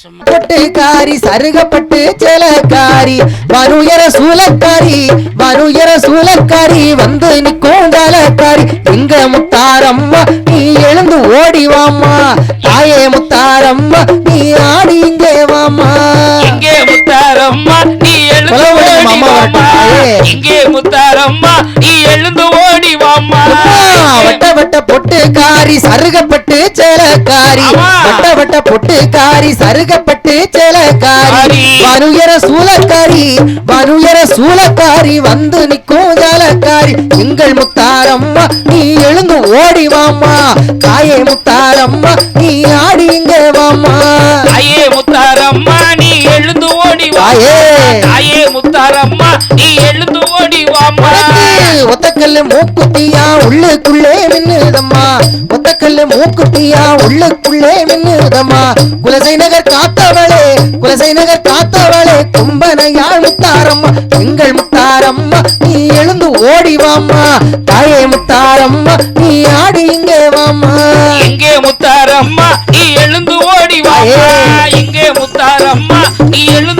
பொட்டுக்காரி சருகப்பட்டு செலக்காரி வனுயர சூலக்காரி வனுயர சூலக்காரி வந்து நிற்கும் தலக்காரி எங்க முத்தாரம்மா நீ எழுந்து ஓடி வாம்மா. தாயே முத்தாரம்மா நீ ஆடி இங்கே வாம்மா. இங்கே முத்தாரம்மா நீ எழுந்து ஓடி வரட்டுமா? இங்கே முத்தாரம்மா நீ எழுந்து ஓடி அம்மா, வட்ட பொட்டுக்காரி சருகப்பட்டு செலக்காரி. வட்ட வட்ட பொட்டுக்காரி சருகப்பட்டு செலக்காரி காரி. வனுயர சூலக்காரி வனுயர சூலக்காரி வந்து நிற்கும் ஜலக்காரி எங்கள் முத்தாரம்மா நீ எழுந்து ஓடி வாம்மா தாயே முத்தாரம்மா நீ ஆடி இங்க வாம்மா தாயே முத்தாரம்மா நீ எழுந்து ஓடி வாம்மா தாயே. முத்தாரம்மா நீ எழுந்து ஒத்தக்கல்லு மூக்குத்தியா உள்ளுக்குள்ளே மின்னுதம்மா. ஒத்தக்கல்லு மூக்குத்தியா உள்ளுக்குள்ளே மின்னுதம்மா. குலசை நகர் காத்தவளே குலசை நகர் காத்தவளே கும்பனையாள் முத்தாரம்மா. எங்கள் முத்தாரம்மா நீ எழுந்து ஓடி வாம்மா. தாயே முத்தாரம்மா நீ ஆடி இங்கே வாம்மா. எங்கே முத்தாரம்மா நீ எழுந்து ஓடி வாம்மா. எங்கே முத்தாரம்மா நீ எழுந்து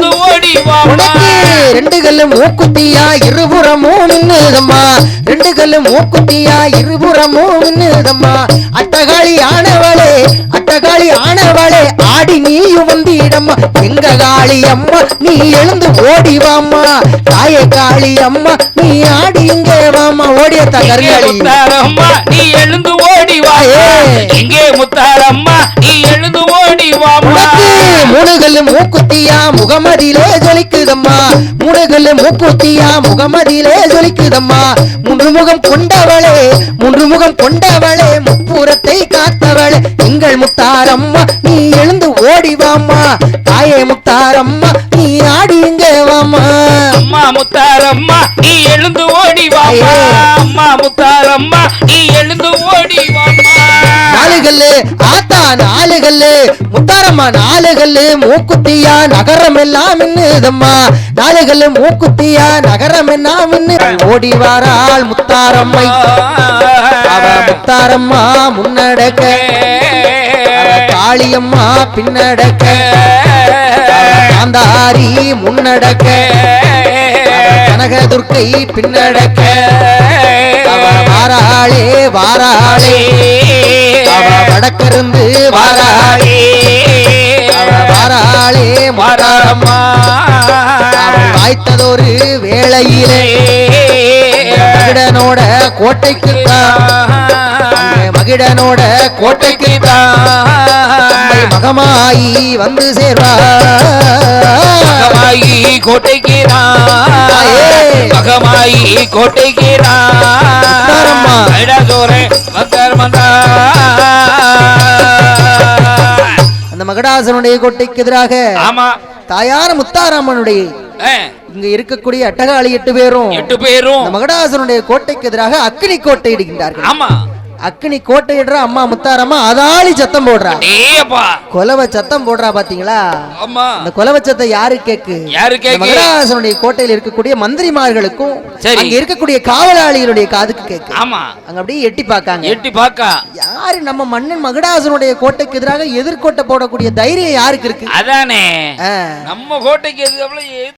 ரெண்டு கல்லு மூக்குத்தியா இருபுறமும் மின்னுதம்மா ரெண்டு கல்லு மூக்குத்தியா இருபுறமும் மின்னுதம்மா அட்டகாளி ஆனவளே அட்டகாளி ஆனவளே ஆடி நீயும் வந்திடம்மா. எங்க காளி அம்மா நீ எழுந்து ஓடி வாம்மா. தாயே காளி அம்மா நீ ஆடி இங்கே வாமா ஓடியத்தா எங்கே கருங்காளி நீ எழுந்து மூணு கல்லு மூக்குத்தியா முகமதியிலே ஜொலிக்குதம்மா. மூணு கல்லு மூக்குத்தியா முகமதியிலே ஜொலிக்குதம்மா. மூன்று முகம் கொண்டவளே மூன்று முகம் கொண்டவளே முப்புறத்தை காத்தவளே. எங்கள் முத்தாரம்மா நீ எழுந்து ஓடி வாம்மா. தாயே முத்தாரம்மா நீ ஆடி இங்க வாம்மா. அம்மா முத்தாரம்மா நீ எழுந்து ஓடி வாம்மா. தாயே. அம்மா முத்தாரம்மா நீ எழுந்து ஓடி வாம்மா. நாலு கல்லு ஆத்தா நாலு ஆளுகள் முத்தாரம்மா ஆளுகள் மூக்குத்தியா நகரம் எல்லாம் மின்னுதம்மா நாளுகள் மூக்குத்தியா நகரம் எல்லாம் மின்னு ஓடி வாரால் முத்தாரம்மை. அவ முத்தாரம்மா முன்னடக்க. காளியம்மா பின்னடக்க. காந்தாரி முன்னடக்க. அவ கனகதுர்க்கை பின்னடக்க. அவ வாராளே வாராளே. வடக்கிருந்து வாராளே வாராளே அவள் வாய்த்ததொரு வேளையிலே மகிடனோட கோட்டைக்கு மகிடனோட கோட்டைக்கு மகமாயி வந்து சேர்வா மகமாயி கோட்டைக்கு. மகமாயி. கோட்டைக்கு உத்தாரம்மா. ஐடாசோரே மகடாசனுடைய கோட்டைக்கு எதிராக ஆமா. தாயார் முத்தாராமனுடைய இங்க இருக்கக்கூடிய அட்டகாளி எட்டு பேரும் எட்டு பேரும். மகடாசனுடைய கோட்டைக்கு எதிராக அக்கினி கோட்டை இடுகின்றார்கள். ஆமா. அக்கினி கோட்டை இடுற அம்மா முத்தாரம்மா அதாளி சத்தம் போடுறா. கொலவ சத்தம் போடுறா பாத்தீங்களா? அந்த கொலவ சத்தம் யாரு கேக்கு? யாரு கேக்கு? மகடாசனுடைய கோட்டையில் இருக்கக்கூடிய மந்திரிமார்களுக்கும். அங்க இருக்கக்கூடிய காவலாளிகளுடைய காதுக்கு கேக்கு. ஆமா. அங்க அப்படியே எட்டி பார்க்காங்க. எட்டி பாக்கா யாரு நம்ம மன்னன் மகடாசனுடைய கோட்டைக்கு எதிராக எதிர்கோட்டை போடக்கூடிய தைரியம் யாருக்கு இருக்கு? அதானே. நம்ம கோட்டைக்கு எதுக்கு